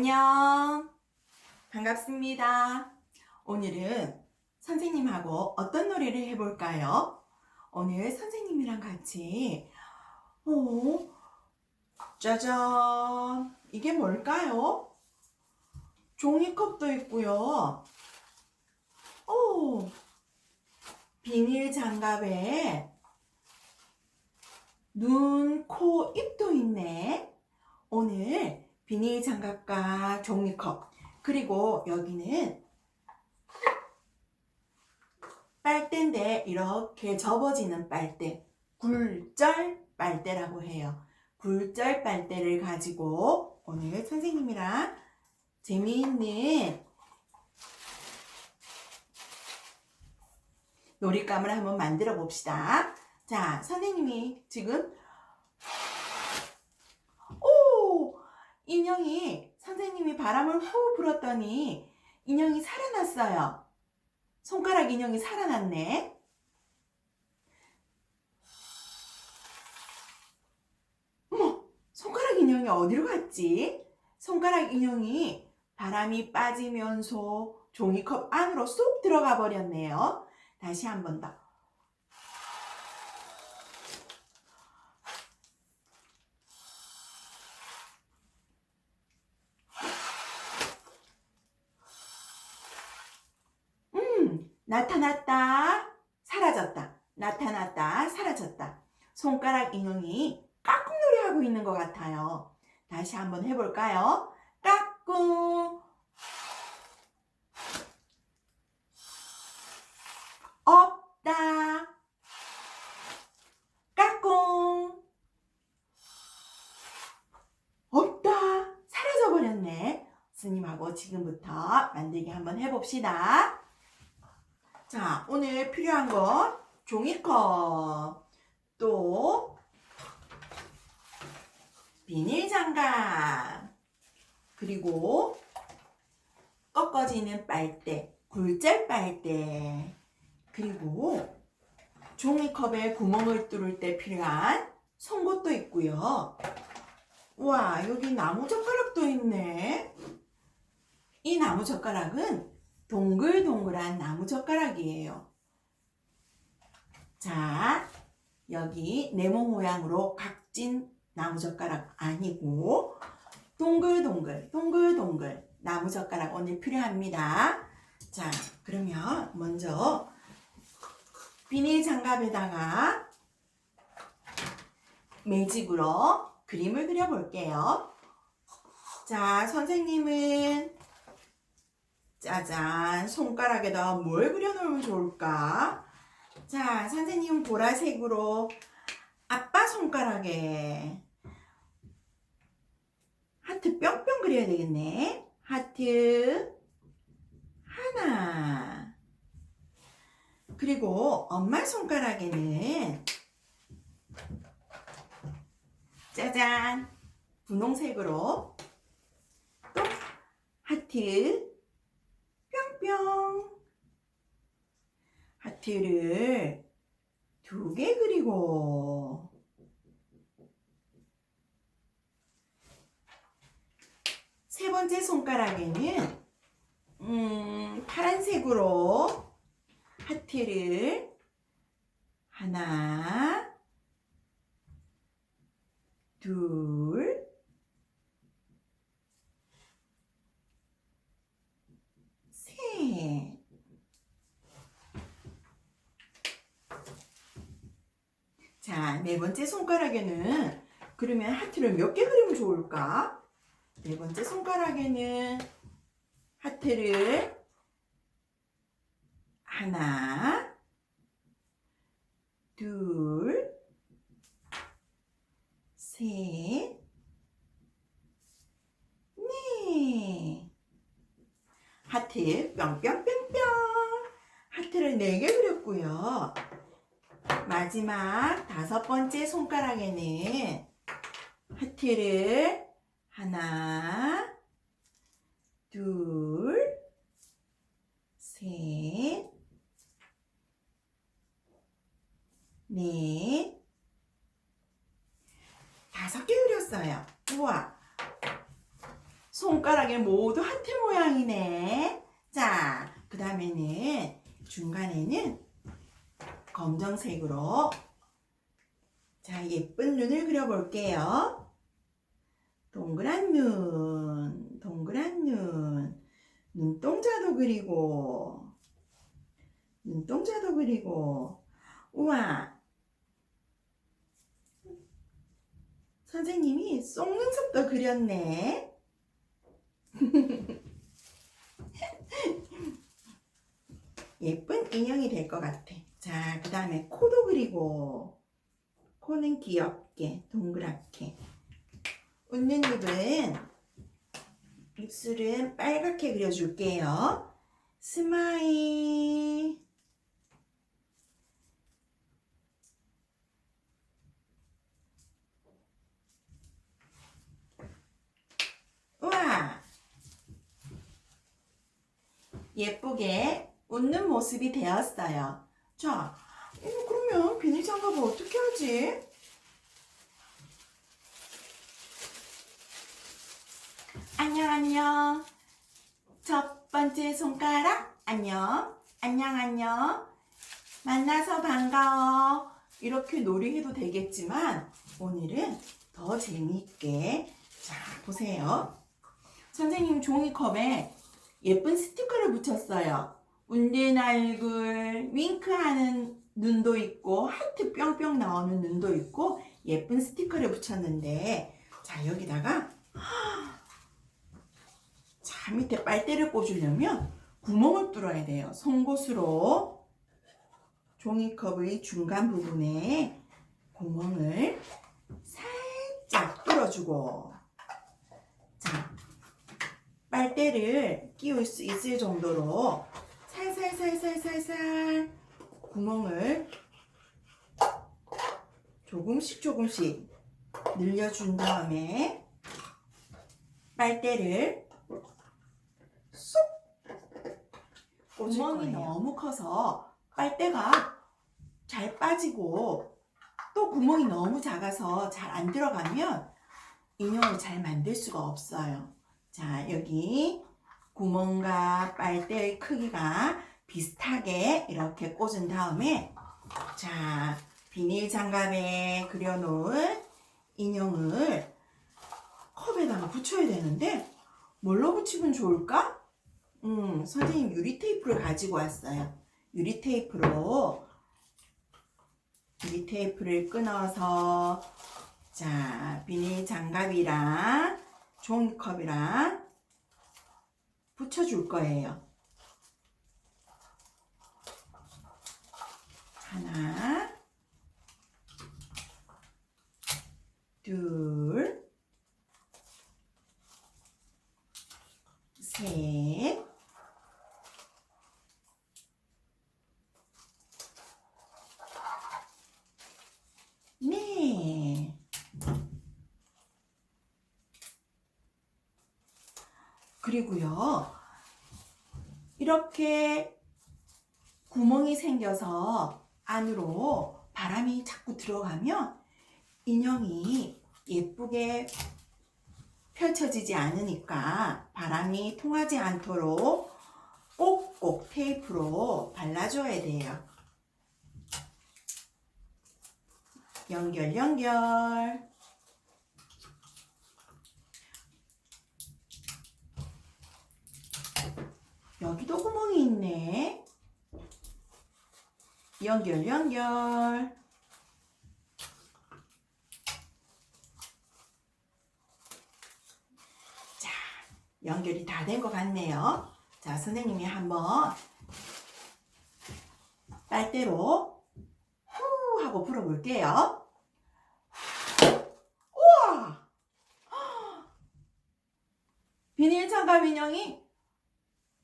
안녕. 반갑습니다. 오늘은 선생님하고 어떤 놀이를 해볼까요? 오늘 선생님이랑 같이, 오, 짜잔. 이게 뭘까요? 종이컵도 있고요. 오, 비닐 장갑에 눈, 코, 입도 있네. 오늘 비닐 장갑과 종이컵, 그리고 여기는 빨대인데 이렇게 접어지는 빨대, 굴절 빨대라고 해요. 굴절 빨대를 가지고 오늘 선생님이랑 재미있는 놀잇감을 한번 만들어 봅시다. 자, 선생님이 지금 오! 인형이 선생님이 바람을 후 불었더니 인형이 살아났어요. 손가락 인형이 살아났네. 어머, 손가락 인형이 어디로 갔지? 손가락 인형이 바람이 빠지면서 종이컵 안으로 쏙 들어가 버렸네요. 다시 한 번 더. 음, 나타났다. 사라졌다. 나타났다. 사라졌다. 손가락 인형이 까꿍놀이 하고 있는 것 같아요. 다시 한번 해볼까요? 까꿍. 없다. 까꿍. 없다. 사라져 버렸네. 스님하고 지금부터 만들기 한번 해봅시다. 자, 오늘 필요한 건 종이컵, 또 비닐 장갑, 그리고 꺾어지는 빨대, 굴절 빨대, 그리고 종이컵에 구멍을 뚫을 때 필요한 송곳도 있고요. 와, 여기 나무 젓가락도 있네. 이 나무 젓가락은 동글동글한 나무 젓가락이에요. 자, 여기 네모 모양으로 각진 나무 젓가락 아니고 동글동글, 동글동글 나무 젓가락 오늘 필요합니다. 자, 그러면 먼저 비닐 장갑에다가 매직으로 그림을 그려볼게요. 자, 선생님은 짜잔, 손가락에다 뭘 그려놓으면 좋을까? 자, 선생님은 보라색으로 아빠 손가락에 하트 뿅뿅 그려야 되겠네. 하트 하나. 그리고 엄마 손가락에는 짜잔, 분홍색으로 또 하트 뿅뿅 하트를 두 개 그리고 세 번째 손가락에는 음, 파란색으로 하트를 하나 둘 셋. 자, 네 번째 손가락에는 그러면 하트를 몇 개 그리면 좋을까? 네 번째 손가락에는 하트를 하나, 둘, 셋, 네. 하트 뿅뿅뿅뿅 하트를 4개 그렸고요. 마지막 다섯 번째 손가락에는 하트를 하나, 둘, 셋, 넷, 다섯 개 그렸어요. 우와. 손가락에 모두 하트 모양이네. 자, 그 다음에는 중간에는 검정색으로 자, 예쁜 눈을 그려볼게요. 동그란 눈, 동그란 눈, 눈동자도 그리고, 눈동자도 그리고, 우와! 선생님이 쏙눈썹도 그렸네. 예쁜 인형이 될 것 같아. 자, 그 다음에 코도 그리고, 코는 귀엽게, 동그랗게. 웃는 입은, 입술은 빨갛게 그려줄게요. 스마일. 우와! 예쁘게 웃는 모습이 되었어요. 자, 어, 그러면 비닐 장갑을 어떻게 하지? 안녕, 안녕. 첫 번째 손가락, 안녕. 안녕, 안녕. 만나서 반가워. 이렇게 놀이해도 되겠지만, 오늘은 더 재미있게. 자, 보세요. 선생님 종이컵에 예쁜 스티커를 붙였어요. 웃는 얼굴, 윙크하는 눈도 있고, 하트 뿅뿅 나오는 눈도 있고, 예쁜 스티커를 붙였는데, 자, 여기다가, 자, 밑에 빨대를 꽂으려면 구멍을 뚫어야 돼요. 송곳으로 종이컵의 중간 부분에 구멍을 살짝 뚫어주고, 자, 빨대를 끼울 수 있을 정도로 살살살살살살 구멍을 조금씩 조금씩 늘려준 다음에 빨대를 쏙 구멍이 너무 커서 빨대가 잘 빠지고 또 구멍이 너무 작아서 잘 안 들어가면 인형을 잘 만들 수가 없어요. 자, 여기 구멍과 빨대의 크기가 비슷하게 이렇게 꽂은 다음에 자, 비닐 장갑에 그려놓은 인형을 컵에다가 붙여야 되는데 뭘로 붙이면 좋을까? 음, 선생님 유리 테이프를 가지고 왔어요. 유리 테이프로 유리 테이프를 끊어서 자, 비닐 장갑이랑 종이컵이랑 붙여줄 거예요. 하나, 둘, 셋, 넷. 그리고요, 이렇게 구멍이 생겨서 안으로 바람이 자꾸 들어가면 인형이 예쁘게 펼쳐지지 않으니까 바람이 통하지 않도록 꼭꼭 테이프로 발라줘야 돼요. 연결, 연결. 여기도 구멍이 있네. 연결, 연결. 자, 연결이 다 된 것 같네요. 자, 선생님이 한번 빨대로 후 하고 불어볼게요. 우와! 비닐 장갑 인형이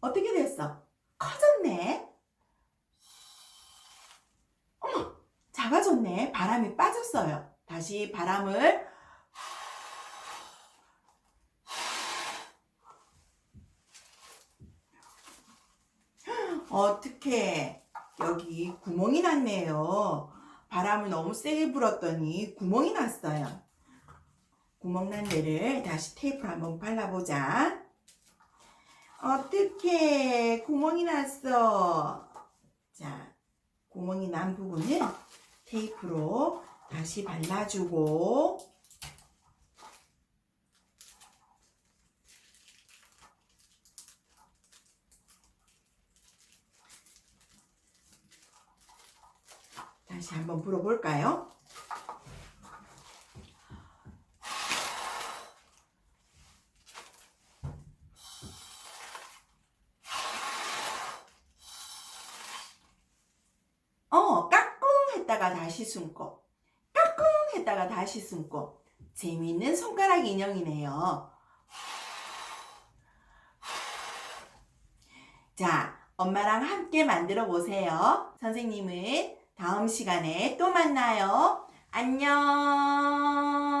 어떻게 됐어? 커졌네. 어머, 작아졌네. 바람이 빠졌어요. 다시 바람을 어떻게 여기 구멍이 났네요. 바람을 너무 세게 불었더니 구멍이 났어요. 구멍 난 데를 다시 테이프를 한번 발라보자. 어떡해. 구멍이 났어. 자, 구멍이 난 부분은 테이프로 다시 발라주고 다시 한번 불어볼까요? 어, 까꿍 했다가 다시 숨고, 까꿍 했다가 다시 숨고, 재미있는 손가락 인형이네요. 자, 엄마랑 함께 만들어 보세요. 선생님은 다음 시간에 또 만나요. 안녕.